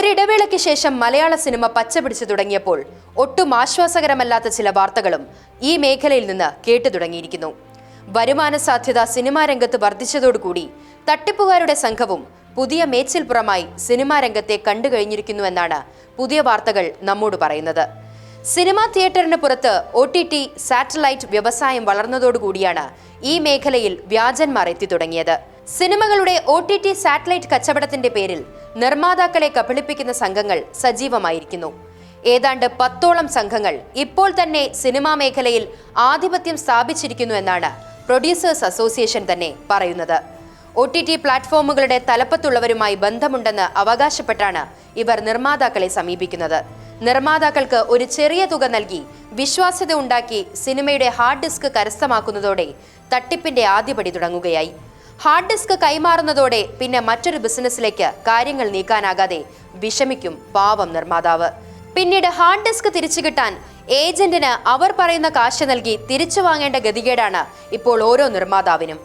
ഒരിടവേളയ്ക്ക് ശേഷം മലയാള സിനിമ പച്ചപിടിച്ചു തുടങ്ങിയപ്പോൾ ഒട്ടും ആശ്വാസകരമല്ലാത്ത ചില വാർത്തകളും ഈ മേഖലയിൽ നിന്ന് കേട്ടു തുടങ്ങിയിരിക്കുന്നു. വരുമാന സാധ്യത സിനിമാ രംഗത്ത് വർദ്ധിച്ചതോടുകൂടി തട്ടിപ്പുകാരുടെ സംഘവും പുതിയ മേച്ചിൽപ്പുറമായി സിനിമാ രംഗത്തെ കണ്ടു കഴിഞ്ഞിരിക്കുന്നുവെന്നാണ് പുതിയ വാർത്തകൾ നമ്മോട് പറയുന്നത്. സിനിമാ തിയേറ്ററിന് പുറത്ത് ഒ ടി ടി സാറ്റലൈറ്റ് വ്യവസായം വളർന്നതോടുകൂടിയാണ് ഈ മേഖലയിൽ വ്യാജന്മാർ എത്തി തുടങ്ങിയത്. സിനിമകളുടെ ഒ ടി ടി സാറ്റലൈറ്റ് കച്ചവടത്തിന്റെ പേരിൽ നിർമ്മാതാക്കളെ കബളിപ്പിക്കുന്ന സംഘങ്ങൾ സജീവമായിരിക്കുന്നു. ഏതാണ്ട് പത്തോളം സംഘങ്ങൾ ഇപ്പോൾ തന്നെ സിനിമാ മേഖലയിൽ ആധിപത്യം സ്ഥാപിച്ചിരിക്കുന്നു എന്നാണ് പ്രൊഡ്യൂസേഴ്സ് അസോസിയേഷൻ തന്നെ പറയുന്നത്. ഒ ടി ടി പ്ലാറ്റ്ഫോമുകളുടെ തലപ്പത്തുള്ളവരുമായി ബന്ധമുണ്ടെന്ന് അവകാശപ്പെട്ടാണ് ഇവർ നിർമ്മാതാക്കളെ സമീപിക്കുന്നത്. നിർമ്മാതാക്കൾക്ക് ഒരു ചെറിയ തുക നൽകി വിശ്വാസ്യത ഉണ്ടാക്കി സിനിമയുടെ ഹാർഡ് ഡിസ്ക് കരസ്ഥമാക്കുന്നതോടെ തട്ടിപ്പിന്റെ ആദ്യപടി തുടങ്ങുകയായി. ഹാർഡ് ഡിസ്ക് കൈമാറുന്നതോടെ പിന്നെ മറ്റൊരു ബിസിനസ്സിലേക്ക് കാര്യങ്ങൾ നീക്കാനാകാതെ വിഷമിക്കും പാവം നിർമ്മാതാവ്. പിന്നീട് ഹാർഡ് ഡിസ്ക് തിരിച്ചു കിട്ടാൻ ഏജന്റിന് അവർ പറയുന്ന കാശ് നൽകി തിരിച്ചു വാങ്ങേണ്ട ഗതികേടാണ് ഇപ്പോൾ ഓരോ നിർമ്മാതാവിനും.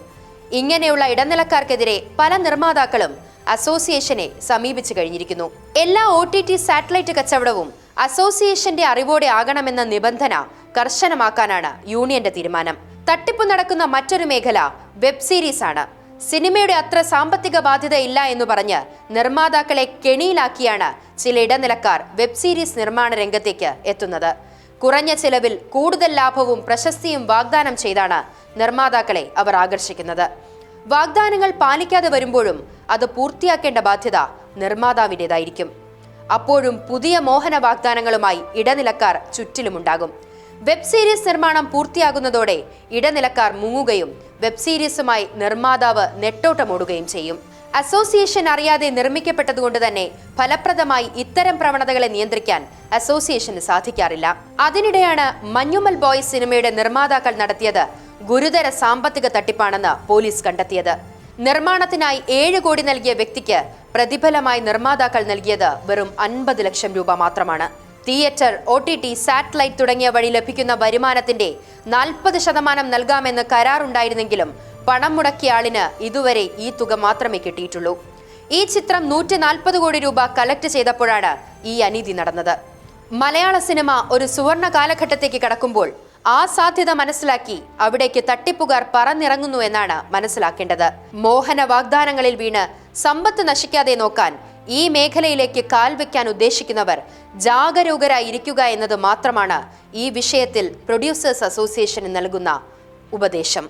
ഇങ്ങനെയുള്ള ഇടനിലക്കാർക്കെതിരെ പല നിർമ്മാതാക്കളും അസോസിയേഷനെ സമീപിച്ചു കഴിഞ്ഞിരിക്കുന്നു. എല്ലാ ഒ ടി ടി സാറ്റലൈറ്റ് കച്ചവടവും അസോസിയേഷന്റെ അറിവോടെ ആകണമെന്ന നിബന്ധന കർശനമാക്കാനാണ് യൂണിയന്റെ തീരുമാനം. തട്ടിപ്പ് നടക്കുന്ന മറ്റൊരു മേഖല വെബ് സീരീസ് ആണ് സിനിമയുടെ അത്ര സാമ്പത്തിക ബാധ്യത ഇല്ല എന്ന് പറഞ്ഞ് നിർമ്മാതാക്കളെ കെണിയിലാക്കിയാണ് ചില ഇടനിലക്കാർ വെബ് സീരീസ് നിർമ്മാണ രംഗത്തേക്ക് എത്തുന്നത്. കുറഞ്ഞ ചിലവിൽ കൂടുതൽ ലാഭവും പ്രശസ്തിയും വാഗ്ദാനം ചെയ്താണ് നിർമ്മാതാക്കളെ അവർ ആകർഷിക്കുന്നത്. വാഗ്ദാനങ്ങൾ പാലിക്കാതെ വരുമ്പോഴും അത് പൂർത്തിയാക്കേണ്ട ബാധ്യത നിർമ്മാതാവിന്റെതായിരിക്കും. അപ്പോഴും പുതിയ മോഹന വാഗ്ദാനങ്ങളുമായി ഇടനിലക്കാർ ചുറ്റിലുമുണ്ടാകും. വെബ് സീരീസ് നിർമ്മാണം പൂർത്തിയാകുന്നതോടെ ഇടനിലക്കാർ മുങ്ങുകയും വെബ് സീരീസുമായി നിർമ്മാതാവ് നെട്ടോട്ടമോടുകയും ചെയ്യും. അസോസിയേഷൻ അറിയാതെ നിർമ്മിക്കപ്പെട്ടതുകൊണ്ട് തന്നെ ഫലപ്രദമായി ഇത്തരം പ്രവണതകളെ നിയന്ത്രിക്കാൻ അസോസിയേഷന് സാധിക്കാറില്ല. അതിനിടെയാണ് മഞ്ഞുമൽ ബോയ്സ് സിനിമയുടെ നിർമ്മാതാക്കൾ നടത്തിയത് ഗുരുതര സാമ്പത്തിക തട്ടിപ്പാണെന്ന് പോലീസ് കണ്ടെത്തിയത്. നിർമ്മാണത്തിനായി ഏഴ് കോടി നൽകിയ വ്യക്തിക്ക് പ്രതിഫലമായി നിർമ്മാതാക്കൾ നൽകിയത് വെറും അൻപത് ലക്ഷം രൂപ മാത്രമാണ്. Theatre O T T satellite തുടങ്ങിയ വഴി ലഭിക്കുന്ന വരുമാനത്തിന്റെ നാൽപ്പത് ശതമാനം നൽകാമെന്ന് കരാറുണ്ടായിരുന്നെങ്കിലും പണം മുടക്കിയ ആളിന് ഇതുവരെ ഈ തുക മാത്രമേ കിട്ടിയിട്ടുള്ളൂ. ഈ ചിത്രം നൂറ്റി നാൽപ്പത് കോടി രൂപ കളക്ട് ചെയ്തപ്പോഴാണ് ഈ അനീതി നടന്നത്. മലയാള സിനിമ ഒരു സുവർണ കാലഘട്ടത്തേക്ക് കടക്കുമ്പോൾ ആ സാധ്യത മനസ്സിലാക്കി അവിടേക്ക് തട്ടിപ്പുകാർ പറന്നിറങ്ങുന്നു എന്നാണ് മനസ്സിലാക്കേണ്ടത്. മോഹന വാഗ്ദാനങ്ങളിൽ വീണ് സമ്പത്ത് നശിക്കാതെ നോക്കാൻ ഈ മേഖലയിലേക്ക് കാൽവെക്കാൻ ഉദ്ദേശിക്കുന്നവർ ജാഗരൂകരായിരിക്കുക എന്നത് മാത്രമാണ് ഈ വിഷയത്തിൽ പ്രൊഡ്യൂസേഴ്സ് അസോസിയേഷന് നൽകുന്ന ഉപദേശം.